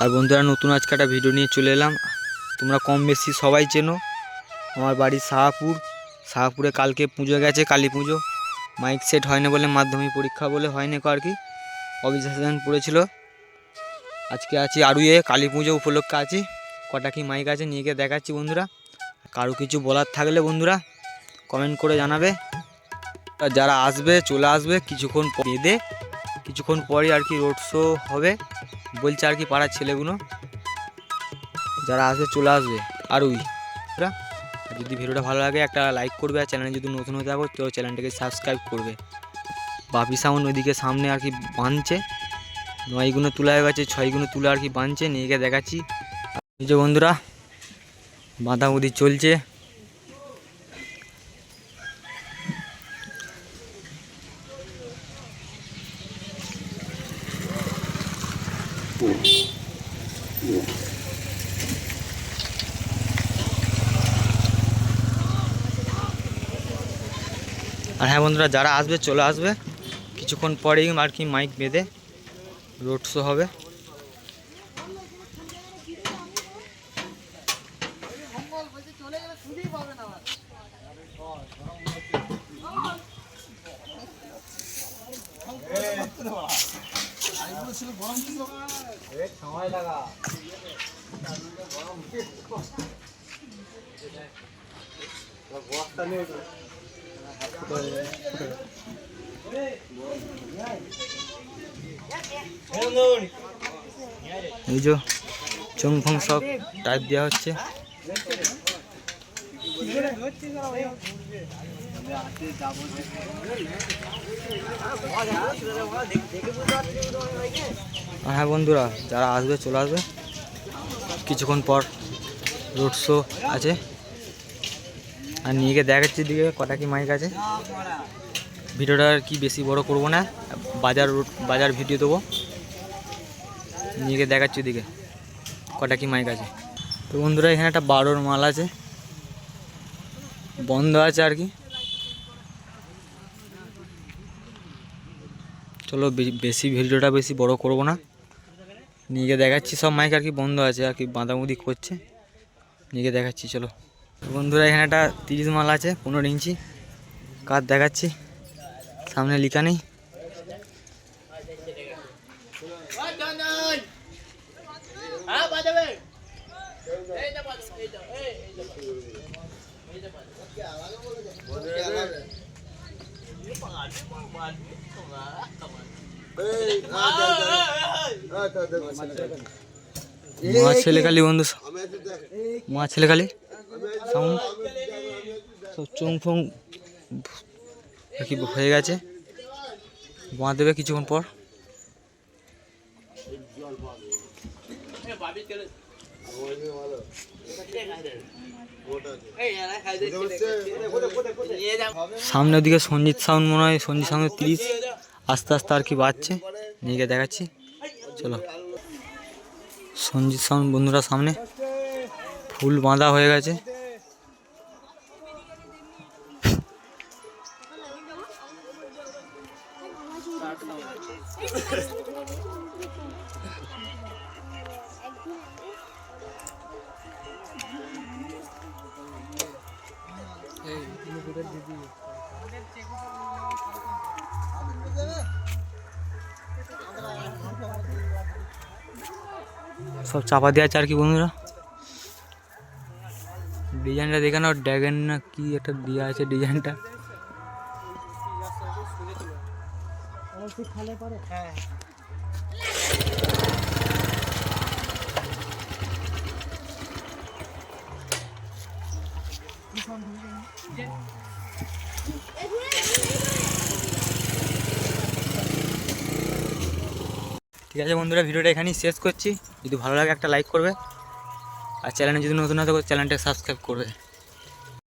আর বন্ধুরা, নতুন আজকে একটা ভিডিও নিয়ে চলে এলাম। তোমরা কম বেশি সবাই চেনো। আমার বাড়ি শাহপুর। শাহপুরে কালকে পুজো গেছে, কালী পুজো। মাইক সেট হয়নি বলে মাধ্যমিক পরীক্ষা বলে হয়নি কো আর কি। অবিশ্বাসন পড়েছিল। আজকে আছি আরুয়ে কালী পুজো উপলক্ষে আছি। কটা কি মাইক আছে নিয়ে গিয়ে দেখাচ্ছি বন্ধুরা। কারও কিছু বলার থাকলে বন্ধুরা কমেন্ট করে জানাবে। যারা আসবে, চলে আসবে, কিছুক্ষণ বেঁধে কিছুক্ষণ পরে আর কি রোড শো হবে। বলছে আর কি পাড়ার ছেলেগুলো। যারা আসবে, চলে আসবে। আর ওই। যদি ভিডিওটা ভালো লাগে, একটা লাইক করবে, আর চ্যানেলে যদি নতুন হতে থাকো, তো চ্যানেলটাকে সাবস্ক্রাইব করবে। বাপি সাউন্ড ওইদিকে সামনে আর কি বাঁধছে। নয়গুলো তুলা হয়ে গেছে ছয়গুলো তুলা আর কি বাঁধছে, নিয়ে গিয়ে দেখাচ্ছি। এই বন্ধুরা, বাঁধাবুধি চলছে। আর হ্যাঁ বন্ধুরা, যারা আসবে, চলে আসবে। কিছুক্ষণ পরেই আর কি মাইক বেঁধে রোড শো হবে। এই যে চং ফং সব টাইপ দেওয়া হচ্ছে। হ্যাঁ বন্ধুরা, যারা আসবে, চলে আসবে। কিছুক্ষণ পর রোড শো আছে। আর নিয়ে গিয়ে দেখাচ্ছি দিকে কটা কি মাইক আছে। ভিডিওটা আর কি বেশি বড় করব না, বাজার বাজার ভিডিও দেবো। নিয়ে গিয়ে দেখাচ্ছি দিকে কটা কি মাইক আছে। তো বন্ধুরা, এখানে একটা বারোর মাল আছে। বন্ধ আছে আর কি। চলো বেশি ভিডিওটা বেশি বড় করব না। গিয়ে দেখাচ্ছি, সব মাইক আর কি বন্ধ আছে, আর কি বাঁধাবুঁদি করছে। গিয়ে দেখাচ্ছি, চলো। বন্ধুরা, এখানে একটা তিরিশ মাল আছে, পনেরো ইঞ্চি। কাজ দেখাচ্ছি, সামনে লিখা নেই। মা ছেলে খালি বন্ধু মা ছেলে খালি সাউন্ড সব চুং ফুং কি হয়ে গেছে বাঁ দেবে কিছুক্ষণ পর সামনের দিকে সঞ্জিত সাউন্ড মনে হয় সঞ্জিত সাউন্ড তিরিশ আস্তে আস্তে আর কি বাড়ছে। নিয়ে গিয়ে দেখাচ্ছি। চলো। সঞ্জিত সাউন্ড বন্ধুরা সামনে। ফুল বাঁধা হয়ে গেছে। সব চাপা দেওয়া আছে আর কি বন্ধুরা ডিজাইনটা দেখে নাও ড্যাগন না কি একটা দেওয়া আছে ডিজাইনটা ঠিক আছে বন্ধুরা, ভিডিওটা এখানেই শেষ করছি। যদি ভালো লাগে একটা লাইক করবে। আর চ্যানেলে যদি নতুন হতে চ্যানেলটা সাবস্ক্রাইব করবে।